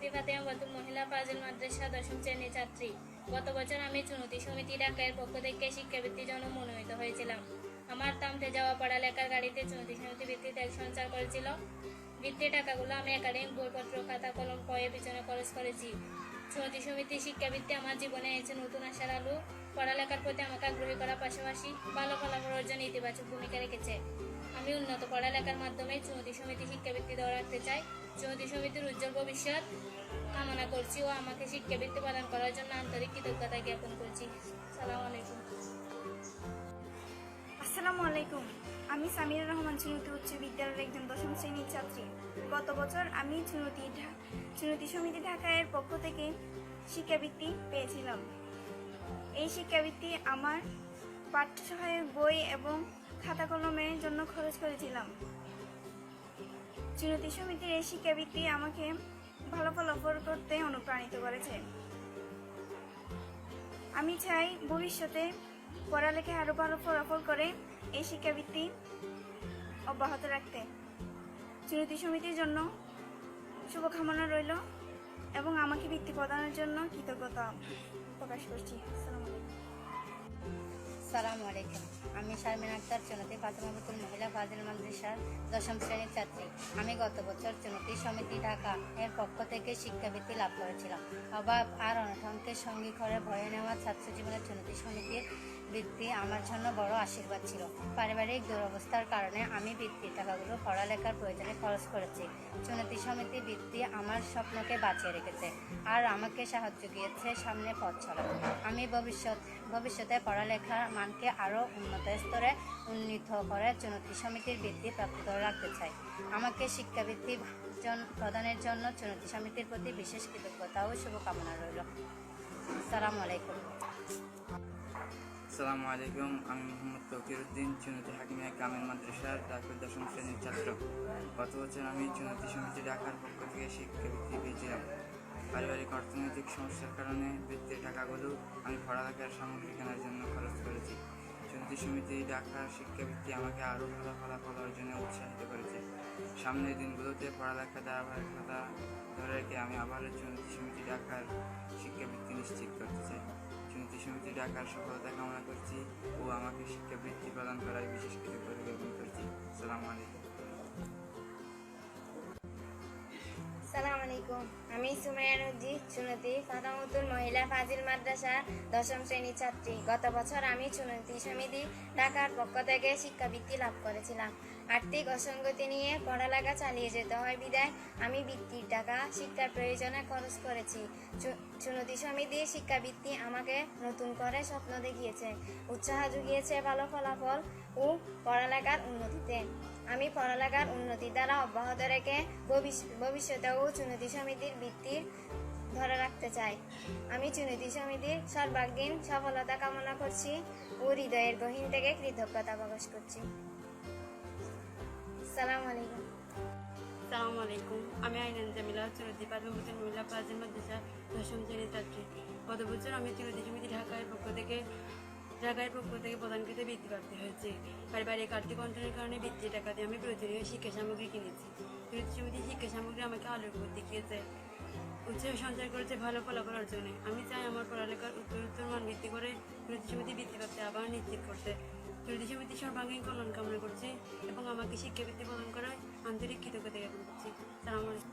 বাতুল মহিলা ফাজিল মাদ্রাসা দশম শ্রেণির ছাত্রী। গত বছর আমি চুনতি সমিতি ঢাকার পক্ষ থেকে শিক্ষাবৃত্তির জন্য মনোনীত হয়েছিলাম। আমার তামতে যাওয়া পড়ালেখার গাড়িতে চুনতি সমিতি বৃত্তি তেল সঞ্চার করেছিল। বৃত্তির টাকাগুলো আমি একাডেমিক বইপত্র, খাতা, কলম কয়ের পিছনে খরচ করেছি। চুনতি সমিতি শিক্ষাবৃত্তি আমার জীবনে এনেছে নতুন আশার আলো। পড়ালেখার প্রতি আমাকে আগ্রহী করার পাশাপাশি ভালো ফলাফল অর্জন ইতিবাচক ভূমিকা রেখেছে। আমি উন্নত পড়ালেখার মাধ্যমে চুনতি সমিতি শিক্ষাবৃত্তি দেওয়া রাখতে চাই। চুনতি সমিতির উজ্জ্বল ভবিষ্যৎ কামনা করছি ও আমাকে শিক্ষাবৃত্তি প্রদান করার জন্য আন্তরিক কৃতজ্ঞতা জ্ঞাপন করছি। সালাম আলাইকুম। আসসালামু আলাইকুম। আমি সামিরা রহমান, চুনতি উচ্চ বিদ্যালয়ের একজন দশম শ্রেণির ছাত্রী। গত বছর আমি চুনতি চুনতি সমিতি ঢাকায়ের পক্ষ থেকে শিক্ষাবৃত্তি পেয়েছিলাম। এই শিক্ষাবৃত্তি আমার পাঠ্য সহায়ক বই এবং খাতা কলমের জন্য খরচ করেছিলাম। চুনতি সমিতির এই শিক্ষাবৃত্তি আমাকে ভালো ফল ফলাফল করতে অনুপ্রাণিত করেছে। আমি চাই ভবিষ্যতে পড়ালেখা আরও ভালো ফলাফল করে এই শিক্ষাবৃত্তি অব্যাহত রাখতে। চুনতি সমিতির জন্য শুভকামনা রইল এবং আমাকে বৃত্তি প্রদানের জন্য কৃতজ্ঞতা প্রকাশ করছি। আসসালামু আলাইকুম। আমি শারমিন আক্তার, চুনতি ফাতেমাবতুল মহিলা, ফাজিল মাদ্রাসার দশম শ্রেণির ছাত্রী। আমি গত বছর চুনতি সমিতি ঢাকা এর পক্ষ থেকে শিক্ষাবৃত্তি লাভ করেছিলাম। অভাব আর অনটনকে সঙ্গী করে ভয়ে নেওয়া ছাত্র জীবনে চুনতি সমিতির বৃত্তি আমার জন্য বড় আশীর্বাদ ছিল। পারিবারিক দুরবস্থার কারণে আমি বৃত্তির টাকাগুলো পড়ালেখার প্রয়োজনে খরচ করেছি। চুনতি সমিতি বৃত্তি আমার স্বপ্নকে বাঁচিয়ে রেখেছে আর আমাকে সাহায্য দিয়েছে সামনে পথ চলাতে আমি ভবিষ্যৎ ভবিষ্যতে পড়ালেখার মানকে আরও উন্নত স্তরে উন্নীত করে চুনতি সমিতির বৃত্তি প্রাপ্ত রাখতে চাই। আমাকে শিক্ষাবৃত্তি প্রদানের জন্য চুনতি সমিতির প্রতি বিশেষ কৃতজ্ঞতা ও শুভকামনা রইল। সালাম আলাইকুম। আসসালামু আলাইকুম, আমি মোহাম্মদ তকিরউদ্দিন চুনতি হাকিমিয়া কামেল মাদ্রাসার ঢাকার দশম শ্রেণির ছাত্র। গত বছর আমি চুনতি সমিতি ঢাকার পক্ষ থেকে শিক্ষাবৃত্তি পেয়েছিলাম। পারিবারিক অর্থনৈতিক সমস্যার কারণে বৃত্তির টাকাগুলো আমি পড়ালেখার সামগ্রী কেনার জন্য খরচ করেছি। চুনতি সমিতি ঢাকার শিক্ষাবৃত্তি আমাকে আরও ভালো ফলাফল অর্জনে উৎসাহিত করেছে। সামনের দিনগুলোতে পড়ালেখা, ধারাবাহিকতা ধরে রেখে আমি আবার চুনতি সমিতি ঢাকার শিক্ষাবৃত্তি নিশ্চিত করতে চাই। চুনতি সমিতি ঢাকার সফলতা কামনা করছি ও আমাকে শিক্ষাবৃত্তি প্রদান করায় বিশেষ কৃতজ্ঞতা জ্ঞাপন করছি। সালাম আলাইকুম। আলাইকুম। আমি সুমাইয়া নদী চুনতি ফাতামতুল মহিলা ফাজিল মাদ্রাসার দশম শ্রেণির ছাত্রী। গত বছর আমি চুনতি সমিতি ঢাকার পক্ষ থেকে শিক্ষাবৃত্তি লাভ করেছিলাম। আর্থিক অসঙ্গতি নিয়ে পড়ালেখা চালিয়ে যেতে হয় বিদায়। আমি বৃত্তির টাকা, শিক্ষার প্রয়োজনে খরচ করেছি। চুনতি সমিতির শিক্ষাবৃত্তি আমাকে নতুন করে স্বপ্ন দেখিয়েছে, উৎসাহ জুগিয়েছে ভালো ফলাফল ও পড়ালেখার উন্নতিতে। আমি পড়ালেখার উন্নতি দ্বারা অব্যাহত রেখে ভবিষ্য- ভবিষ্যতেও চুনতি সমিতির বৃত্তির ধরে রাখতে চাই। আমি চুনতি সমিতির সর্বাঙ্গীন সফলতা কামনা করছি ও হৃদয়ের গহীন থেকে কৃতজ্ঞতা প্রকাশ করছি। সালাম আলাইকুম। সালাম আলাইকুম। আমি আইনান জামিলা চুরতি পাদমপুর মহিলা ফাজিল মাদ্রাসা দশম শ্রেণির ছাত্রী। গত বছর আমি চুরতি সমিতি ঢাকার পক্ষ থেকে ঢাকার পক্ষ থেকে প্রধান প্রদানকৃত বৃদ্ধি প্রাপ্তি হয়েছে। পারিবারিক আর্থিক অঞ্চলের কারণে টাকা দিয়ে আমি প্রয়োজনীয় শিক্ষা সামগ্রী কিনেছি। সমিতি শিক্ষা সামগ্রী আমাকে আলোর উপর দেখিয়েছে। উৎসাহ সঞ্চয় করেছে ভালো ফলাফল অর্জনে। আমি চাই আমার পড়ালেখার উত্তরোত্তর মান বৃদ্ধি করে সমিতি বৃত্তি প্রাপ্তি আবার নিশ্চিত করতে। সমিতি সর্বাঙ্গীন কল্যাণ কামনা করছি এবং আমাকে শিক্ষাবৃত্তি প্রদান করায় আন্তরিক কৃতজ্ঞতা জ্ঞাপন করছি। সালাম আলাইকুম।